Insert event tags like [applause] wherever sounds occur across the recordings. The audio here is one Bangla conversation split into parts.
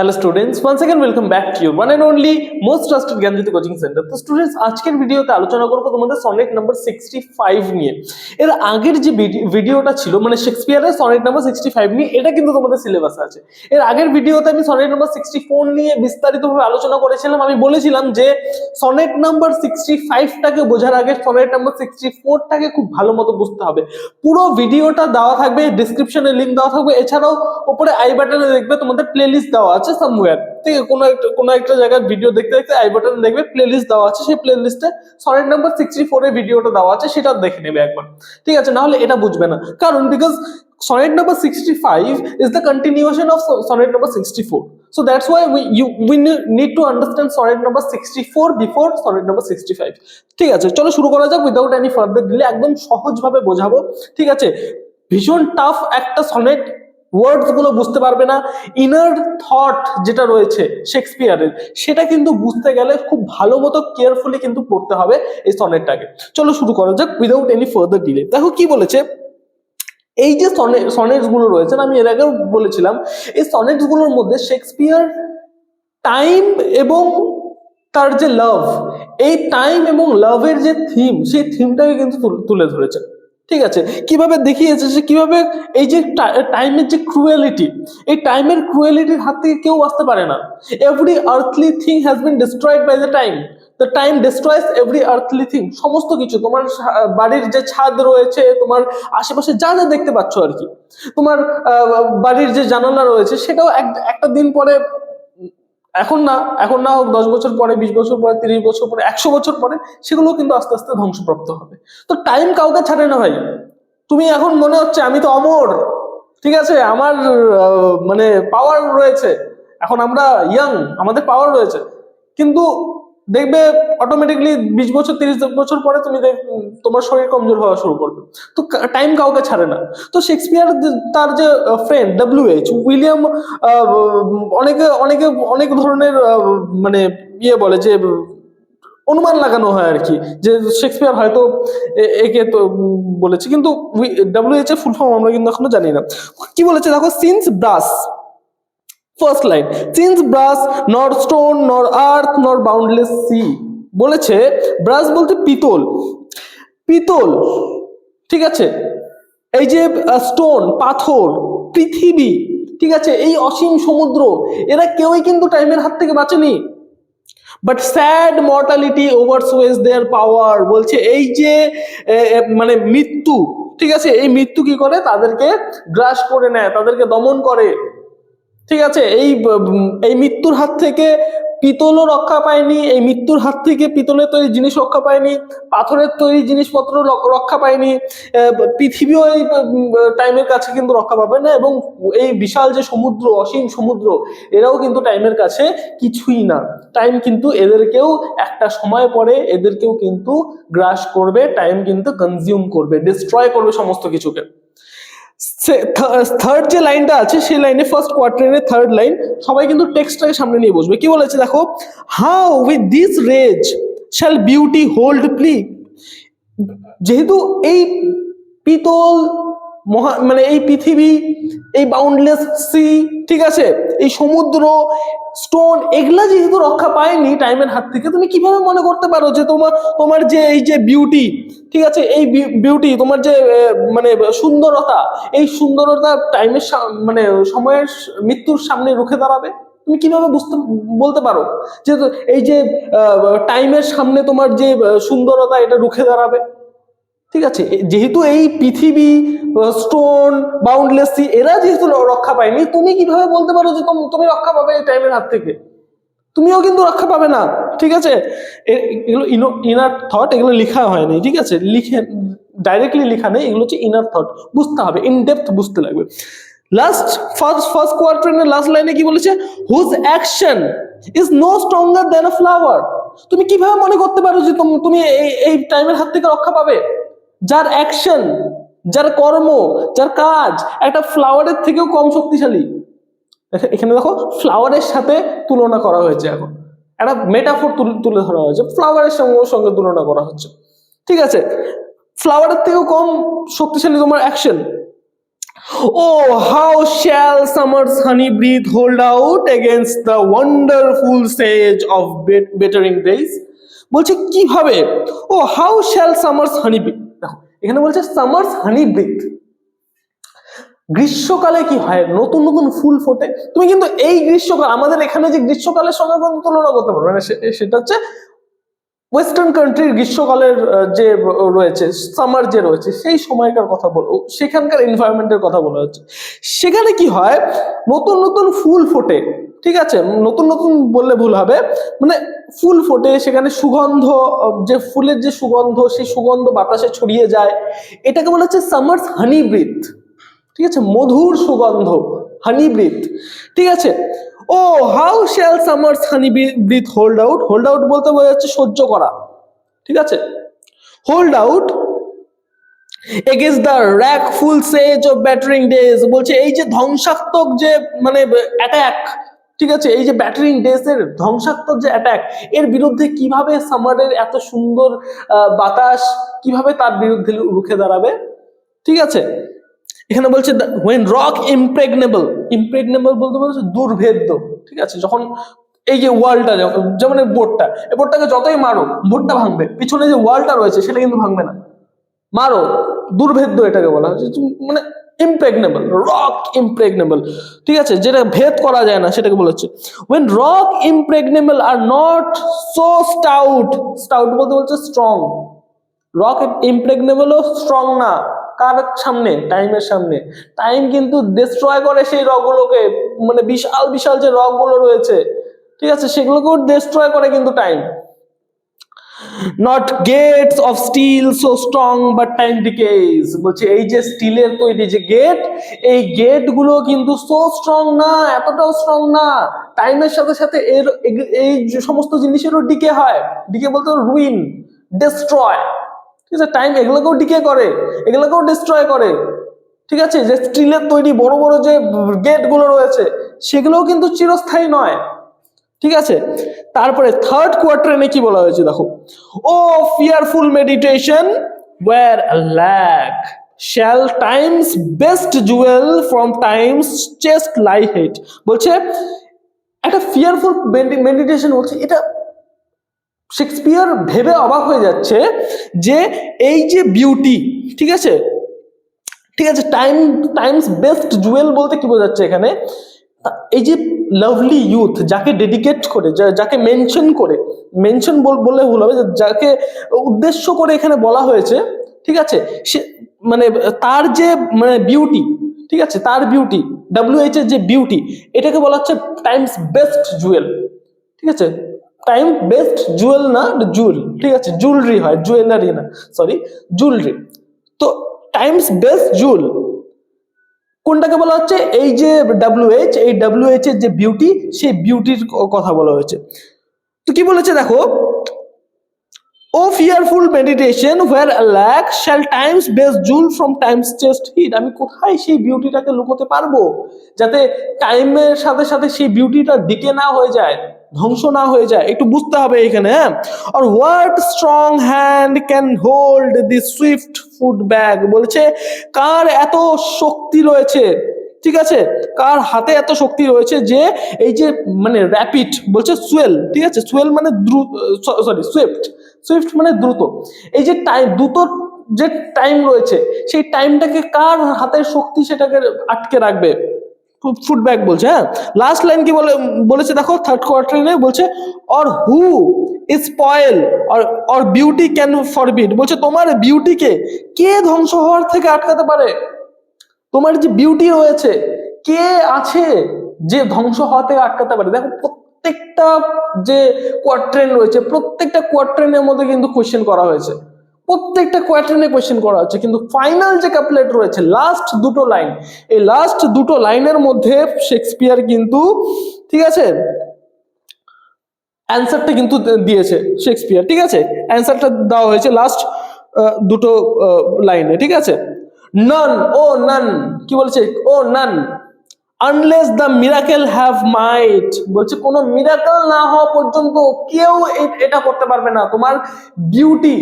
Hello students once again welcome back to your one and only most trusted Gyanjyoti coaching centre তো স্টুডেন্টস আজকের ভিডিওতে আলোচনা করব তোমাদের সনেট নাম্বার সিক্সটি ফাইভ নিয়ে। এর আগের যে ভিডি- ভিডিওটা ছিল মানে শেক্সপিয়ারের সনেট নাম্বার সিক্সটি ফাইভ নিয়ে, এটা কিন্তু তোমাদের সিলেবাসে আছে। এর আগের ভিডিওতে আমি সনেট নাম্বার সিক্সটি ফোর নিয়ে বিস্তারিতভাবে আলোচনা করেছিলাম। আমি বলেছিলাম যে সনেট নাম্বার সিক্সটি ফাইভটাকে বোঝার আগে সনেট নাম্বার সিক্সটি ফোরটাকে খুব ভালো মতো বুঝতে হবে। পুরো ভিডিওটা দেওয়া থাকবে ডিসক্রিপশনে লিঙ্ক দেওয়া থাকবে। এছাড়াও উপরে আই বাটনে দেখবে তোমাদের প্লেলিস্ট দেওয়া আছে। সামওয়্যার ঠিক আছে, কোনো একটা কোনো একটা জায়গায় ভিডিও দেখতে দেখতে আই বাটনে দেখবে প্লেলিস্ট দেওয়া আছে, সেই প্লেলিস্টে সনেট নাম্বার সিক্সটি ফোরের ভিডিওটা দেওয়া আছে, সেটা দেখে নেবে একবার। ঠিক আছে, নাহলে এটা বুঝবে না। কারণ because sonnet number sixty five is the continuation of sonnet number sixty four So that's why we you we ne- need to understand sonnet number 64 before sonnet number 65 ঠিক আছে, চলো শুরু করা যাক উইদাউট এনি ফার্দার ডিলে একদম সহজভাবে বোঝাবো। ঠিক আছে, ভীষণ টাফ একটা সনেট ওয়ার্ডসগুলো বুঝতে পারবে না। ইনার থট যেটা রয়েছে শেক্সপিয়ারের সেটা কিন্তু বুঝতে গেলে খুব ভালো মতো কেয়ারফুলি কিন্তু পড়তে হবে এই সনেটটাকে। চলো শুরু করা যাক উইদাউট এনি ফার্দার ডিলে দেখো কি বলেছে? এই যে সনেটসগুলো রয়েছে, আমি এর আগেও বলেছিলাম, এই সনেটসগুলোর মধ্যে শেক্সপিয়ার টাইম এবং তার যে লাভ এই টাইম এবং লাভের যে থিম সেই থিমটাকে কিন্তু তুলে ধরেছে। ঠিক আছে? কীভাবে দেখিয়েছে যে কীভাবে এই যে টাইমের যে ক্রুয়েলিটি এই টাইমের ক্রুয়েলিটির হাত থেকে কেউ আসতে পারে না। Every earthly thing has been destroyed by the time the time destroys every earthly thing সমস্ত কিছু। তোমার বাড়ির যে ছাদ রয়েছে, তোমার আশেপাশে যা যা দেখতে পাচ্ছ আর কি। তোমার বাড়ির যে জানালা রয়েছে, সেটাও এক- একটা দিন পরে এখন না এখন না হোক দশ বছর পরে, বিশ বছর পরে, তিরিশ বছর পরে, একশো বছর পরে সেগুলো কিন্তু আস্তে আস্তে ধ্বংসপ্রাপ্ত হবে। তো টাইম কাউকে ছাড়ে না ভাই। তুমি এখন মনে হচ্ছে আমি তো অমর, ঠিক আছে? আমার মানে পাওয়ার রয়েছে। এখন আমরা ইয়াং আমাদের পাওয়ার রয়েছে। কিন্তু দেখবে অটোমেটিকলি বিশ বছর, তিরিশ বছর পরে তুমি তোমার শরীর কমজোর হওয়া শুরু করবে। তো টাইম কাউকে ছাড়ে না। তো শেক্সপিয়ার তার যে ফ্রেন্ড ডাব্লিউ এইচ উইলিয়াম অনেকে অনেকে, অনেক ধরনের মানে ইয়ে বলে যে, অনুমান লাগানো হয় আর কি, যে শেক্সপিয়ার হয়তো একে তো বলেছে। কিন্তু ডাব্লিউ এইচ এর ফুল ফর্ম আমরা কিন্তু এখনও জানি না। কি বলেছে? দেখো since brass first line since brass nor stone nor আর্থ নর বাউন্ডলেস সি বলেছে ব্রাস বলতে পিতল। পিতল, ঠিক আছে? এই যে স্টোন পাথর, পৃথিবী, ঠিক আছে? এই অসীম সমুদ্র, এরা কেউই কিন্তু টাইমের হাত থেকে বাঁচেনি। But sad mortality oversways their power বলছে এই যে মানে মৃত্যু, ঠিক আছে? এই মৃত্যু কি করে? তাদেরকে গ্রাস করে নেয়, তাদেরকে দমন করে। ঠিক আছে? এই এই মৃত্যুর হাত থেকে পিতলও রক্ষা পায়নি, এই মৃত্যুর হাত থেকে পিতলের তৈরি জিনিস রক্ষা পায়নি, পাথরের তৈরি জিনিসপত্র রক্ষা পায়নি পৃথিবীও এই টাইমের কাছে কিন্তু রক্ষা পাবে না এবং এই বিশাল যে সমুদ্র, অসীম সমুদ্র, এরাও কিন্তু টাইমের কাছে কিছুই না। টাইম কিন্তু এদেরকেও একটা সময় পরে এদেরকেও কিন্তু গ্রাস করবে, টাইম কিন্তু কনজিউম করবে ডিস্ট্রয় করবে সমস্ত কিছুকে। থার্ড যে লাইনটা আছে, সেই লাইনে ফার্স্ট কোয়ার্টারের থার্ড লাইন সবাই কিন্তু টেক্সটটাকে সামনে নিয়ে বসবে। কি বলেছে দেখো? How with this rage shall beauty hold plea যেহেতু এই পিতল মহা মানে এই পৃথিবী, এই বাউন্ডলেস সি ঠিক আছে? এই সমুদ্র স্টোন এগুলা যেহেতু রক্ষা পায়নি টাইমের হাত থেকে, তুমি কীভাবে মনে করতে পারো যে তোমার তোমার যে এই যে বিউটি ঠিক আছে? এই বিউটি তোমার যে মানে সুন্দরতা, এই সুন্দরতা টাইমের মানে সময়ের মৃত্যুর সামনে রুখে দাঁড়াবে? তুমি কীভাবে বুঝতে, বলতে পারো? যে এই যে টাইমের সামনে তোমার যে সুন্দরতা, এটা রুখে দাঁড়াবে? ঠিক আছে? যেহেতু এই পৃথিবী স্টোন বাউন্ডলেস সি এরা যেহেতু রক্ষা পায়নি, তুমি কীভাবে বলতে পারো যে তুম- রক্ষা পাবে এই টাইমের হাত থেকে? তুমিও কিন্তু রক্ষা পাবে না, ঠিক আছে? এগুলো ইনার থট এগুলো লেখা হয়নি, ঠিক আছে? লিখে ডাইরেক্টলি লেখা নেই, এগুলো হচ্ছে ইনার থট বুঝতে হবে ইন ডেপথ বুঝতে লাগবে। লাস্ট ফার্স্ট ফার্স্ট কোয়ার্টারের লাস্ট লাইনে কি বলেছে? Whose action is no stronger than a flower তুমি কীভাবে মনে করতে পারো যে তুমি এই টাইমের হাত থেকে রক্ষা পাবে? যার অ্যাকশন যার কর্ম, যার কাজ একটা ফ্লাওয়ারের থেকেও কম শক্তিশালী। এখানে দেখো ফ্লাওয়ারের সাথে তুলনা করা হয়েছে এখন। একটা মেটাফোর তুলে ধরা হয়েছে ফ্লাওয়ারের সঙ্গে সঙ্গে তুলনা করা হচ্ছে। ঠিক আছে? ফ্লাওয়ারের থেকেও কম শক্তিশালী তোমার action O how shall summer's honey breath hold out against the wonderful sage of bettering days? বলছে, কীভাবে? O how shall summer's honey breath এখানে বলছে সামার্স হানি ব্রিথ গ্রীষ্মকালে কি হয়? নতুন নতুন ফুল ফোটে। তুমি কিন্তু এই গ্রীষ্মকাল, আমাদের এখানে যে গ্রীষ্মকালের সঙ্গে কিন্তু তুলনা করতে পারবে। না সে- সেটা হচ্ছে ওয়েস্টার্ন কান্ট্রির গ্রীষ্মকালের যে রয়েছে সামার যে রয়েছে, সেই সময়কার কথা বল সেখানকার এনভায়রনমেন্টের কথা বলা হচ্ছে। সেখানে কি হয়? নতুন নতুন ফুল ফোটে। ঠিক আছে? নতুন নতুন বললে ভুল হবে। মানে ফুল ফোটে, সেখানে সুগন্ধ, যে ফুলের যে সুগন্ধ, সেই সুগন্ধ বাতাসে ছড়িয়ে যায়। এটাকে বলা হচ্ছে সামার্স হানি ব্রিথ ঠিক আছে? মধুর সুগন্ধ হানি ব্রিথ ঠিক আছে? O, how shall summer's honey breath hold out? Hold out বলতে বোঝা যাচ্ছে সহ্য করা। ঠিক আছে? Hold out the wrackful siege of battering days. বলছে এই যে ধ্বংসাত্মক যে মানে অ্যাটাক ঠিক আছে, এই যে ব্যাটারিং ডেজ এর ধ্বংসাত্মক যে অ্যাটাক এর বিরুদ্ধে কীভাবে সামারের এত সুন্দর বাতাস কীভাবে তার বিরুদ্ধে রুখে দাঁড়াবে? ঠিক আছে, এখানে বলছে ওয়েন রক ইমপ্রেগনেবল ইমপ্রেগনেবল বলতে বলছে দুর্ভেদ্য, ঠিক আছে, যখন এই যে ওয়ালটা যেমন বোর্ডটা এই বোর্ডটাকে যতই মারো বোর্ডটা ভাঙবে, পিছনে যে ওয়ালটা রয়েছে, সেটা কিন্তু ভাঙবে না। মারো, দুর্ভেদ্য এটাকে বলা হচ্ছে মানে ইমপ্রেগনেবল রক ইমপ্রেগনেবল ঠিক আছে? যেটা ভেদ করা যায় না, সেটাকে বলা হচ্ছে। When rock impregnable are not so stout stout বলতে বলছে স্ট্রং রক ইমপ্রেগনেবলও স্ট্রং না। কার সামনে? টাইমের সামনে। টাইম কিন্তু ডিস্ট্রয় করে সেই রকগুলোকে মানে বিশাল বিশাল যে রকগুলো রয়েছে, ঠিক আছে? সেগুলোকেও ডিস্ট্রয় করে কিন্তু time not gates of steel so strong but time decays বলছে, এই যে স্টিলের তৈরি যে গেট এই গেটগুলো কিন্তু সো স্ট্রং না, এতটাও স্ট্রং না। টাইমের সাথে সাথে এর এই সমস্ত জিনিসেরও ডিকে হয়। ডিকে বলতে রুইন ডিস্ট্রয় ঠিক আছে টাইম এগুলোকেও ডিকে করে, এগুলোকেও ডিস্ট্রয় করে। ঠিক আছে, যে স্টিলের তৈরি বড় বড় যে গেটগুলো রয়েছে, সেগুলোও কিন্তু চিরস্থায়ী নয়। ঠিক আছে? তারপরে থার্ড কোয়ার্টারে কি বলা হয়েছে দেখো? O fearful meditation where lack shall time's best jewel from time's chest lie hid বলছে, একটা ফিয়ারফুল মেডিটেশন বলছে এটা শেক্সপিয়ার ভেবে অবাক হয়ে যাচ্ছে যে এই যে বিউটি ঠিক আছে? ঠিক আছে টাইম টাইমস বেস্ট জুয়েল বলতে কি বোঝাচ্ছে এখানে? এই যে লাভলি ইউথ যাকে ডেডিকেট করে যাকে মেনশন করে মেনশন বললে ভুল হবে, যাকে উদ্দেশ্য করে এখানে বলা হয়েছে, ঠিক আছে? সে মানে তার যে মানে বিউটি ঠিক আছে? তার বিউটি ডাব্লিউএইচ এর যে বিউটি এটাকে বলা হচ্ছে টাইমস বেস্ট জুয়েল ঠিক আছে? টাইম বেস্ট জুয়েল না জুয়েল ঠিক আছে? জুয়েলারি হয় জুয়েলারি না সরি জুয়েলারি তো টাইমস বেস্ট জুয়েল কোনটাকে বলা হচ্ছে? এই যে ডাব্লিউএইচ এই ডাব্লিউএইচ এর যে বিউটি সেই বিউটির কথা বলা হয়েছে। তো কি বলেছে দেখো? O fearful meditation where lack shall time's best jewel from time's chest hid আমি কোথায় সেই বিউটিটাকে লুকোতে পারব? যাতে টাইমের সাথে সাথে সেই বিউটিটা দিকে না হয়ে যায়। ধ্বংস না হয়ে যায়। একটু বুঝতে হবে এখানে আর what strong hand can hold the swift foot back বলছে, কার এত শক্তি রয়েছে? ঠিক আছে? কার হাতে এত শক্তি রয়েছে যে, এই যে মানে র্যাপিড বলছে সুয়েল ঠিক আছে? সুয়েল মানে দ্রুত সরি সুইফট সুইফট মানে দ্রুত। এই যে টাইম দ্রুত যে টাইম রয়েছে, সেই টাইমটাকে কার হাতের শক্তি সেটাকে আটকে রাখবে? ফুডব্যাক বলছে হ্যাঁ? লাস্ট লাইন কি বলে, বলেছে দেখো থার্ড কোয়ার্টারে বলছে or who his spoil or or beauty can forbid বলছে, তোমার বিউটিকে কে ধ্বংস হওয়ার থেকে আটকাতে পারে? তোমার যে বিউটি রয়েছে, কে আছে যে ধ্বংস হওয়া থেকে আটকাতে পারে? দেখো, প্রত্যেকটা যে কোয়ার্ট্রেন রয়েছে, প্রত্যেকটা কোয়ার্ট্রেনের মধ্যে কিন্তু কোয়েশ্চেন করা হয়েছে। প্রত্যেকটা কোয়ার্ট্রেনে কোয়েশ্চেন করা হচ্ছে। কিন্তু ফাইনাল যে কাপলেট রয়েছে লাস্ট দুটো লাইন এই লাস্ট দুটো লাইনের মধ্যে শেক্সপিয়ার কিন্তু, ঠিক আছে? অ্যান্সারটা কিন্তু দিয়েছে শেক্সপিয়ার ঠিক আছে? অ্যান্সারটা দেওয়া হয়েছে লাস্ট দুটো লাইনে ঠিক আছে? নন ও নান কি বলছে? O none unless the miracle have might বলছে কোনো মিরাকেল না হওয়া পর্যন্ত কেউ এটা করতে পারবে না। তোমার বিউটি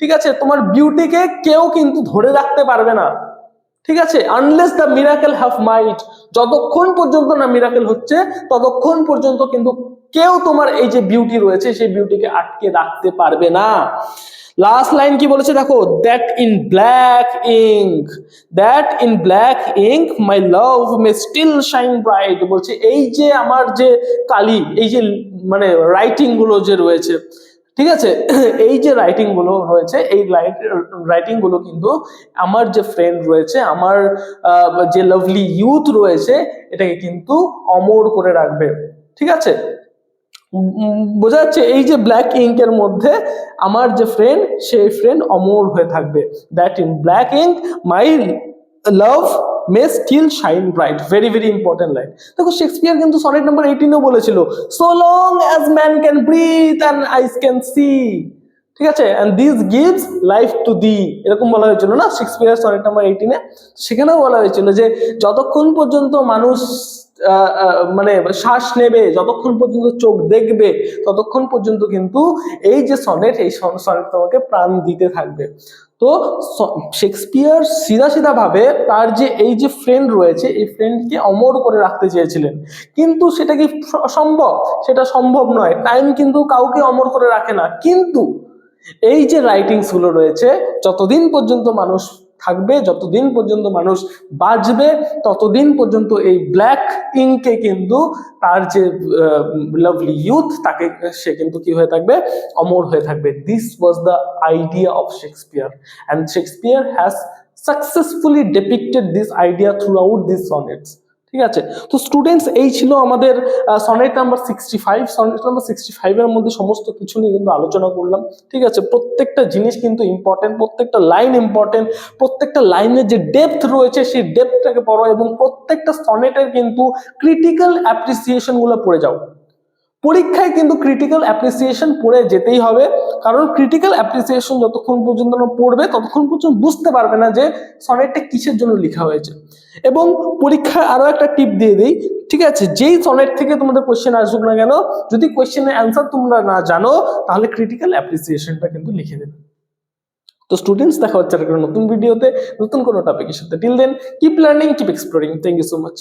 ঠিক আছে? তোমার বিউটিকে কেউ কিন্তু ধরে রাখতে পারবে না। ঠিক আছে? Unless the miracle have might যতক্ষণ পর্যন্ত না মিরাকেল হচ্ছে, ততক্ষণ পর্যন্ত কিন্তু কেউ তোমার এই যে বিউটি রয়েছে, সেই বিউটিকে আটকে রাখতে পারবে না। লাস্ট লাইন কি বলেছে দেখো? That in black ink that in black ink my love may still shine bright বলছে, এই যে আমার যে কালি, এই যে মানে রাইটিংগুলো যে রয়েছে ঠিক আছে? [clears throat] এই যে রাইটিংগুলো রয়েছে, এই রাইটিংগুলো কিন্তু আমার যে ফ্রেন্ড রয়েছে, আমার যে লাভলি ইউথ রয়েছে, এটাকে কিন্তু অমর করে রাখবে। ঠিক আছে? বোঝা যাচ্ছে এই যে ব্ল্যাক ইঙ্কের মধ্যে আমার যে ফ্রেন্ড সেই ফ্রেন্ড অমর হয়ে থাকবে। That in black ink my love may still shine bright very very important line দেখো শেক্সপিয়ার কিন্তু সনেট নাম্বার এইটিনও বলেছিল so long as man can breathe and eyes can see ঠিক আছে? And this gives life to thee এরকম বলা হয়েছিল না? শেক্সপিয়ার সনেট নাম্বার এইটিনে সেখানেও বলা হয়েছিল যে, যতক্ষণ পর্যন্ত মানুষ মানে শ্বাস নেবে, যতক্ষণ পর্যন্ত চোখ দেখবে, ততক্ষণ পর্যন্ত কিন্তু এই যে সনেট এই সনেট তোমাকে প্রাণ দিতে থাকবে। তো শেক্সপিয়ার সিধা সিধা ভাবে তার যে, এই যে ফ্রেন্ড রয়েছে, এই ফ্রেন্ডকে অমর করে রাখতে চেয়েছিলেন। কিন্তু সেটা কি সম্ভব? সেটা সম্ভব নয়। টাইম কিন্তু কাউকে অমর করে রাখে না। কিন্তু এই যে রাইটিংসগুলো রয়েছে, যতদিন পর্যন্ত মানুষ থাকবে, যতদিন পর্যন্ত মানুষ বাঁচবে, ততদিন পর্যন্ত এই ব্ল্যাক ইঙ্কে কিন্তু তার যে লাভলি ইউথ তাকে, সে কিন্তু কি হয়ে থাকবে? অমর হয়ে থাকবে। This was the idea of Shakespeare and Shakespeare has successfully depicted this idea throughout this sonnets ঠিক আছে? তো স্টুডেন্টস এই ছিল আমাদের sonnet number sixty five sonnet number sixty ফাইভের মধ্যে সমস্ত কিছু নিয়ে কিন্তু আলোচনা করলাম। ঠিক আছে? প্রত্যেকটা জিনিস কিন্তু ইম্পর্টেন্ট প্রত্যেকটা লাইন ইম্পর্টেন্ট প্রত্যেকটা লাইনের যে ডেপথ রয়েছে সেই ডেপথটাকে পড়ো এবং প্রত্যেকটা সনেটের কিন্তু ক্রিটিক্যাল অ্যাপ্রিসিয়েশনগুলো পড়ে যাও। পরীক্ষায় কিন্তু ক্রিটিক্যাল অ্যাপ্রিসিয়েশন পড়ে যেতেই হবে। কারণ ক্রিটিক্যাল অ্যাপ্রিসিয়েশন যতক্ষণ পর্যন্ত না পড়বে, ততক্ষণ পর্যন্ত বুঝতে পারবে না যে সনেটটা কিসের জন্য লেখা হয়েছে। এবং পরীক্ষায় আরও একটা টিপ দিয়ে দিই, ঠিক আছে? যেই সনেট থেকে তোমাদের কোয়েশ্চেন আসুক না কেন, যদি কোশ্চেনের অ্যান্সার তোমরা না জানো, তাহলে ক্রিটিক্যাল অ্যাপ্রিসিয়েশনটা কিন্তু লিখে দেবে। তো স্টুডেন্টস দেখা হচ্ছে নতুন ভিডিওতে নতুন কোনো টপিকের সাথে। Till then keep learning keep exploring thank you so much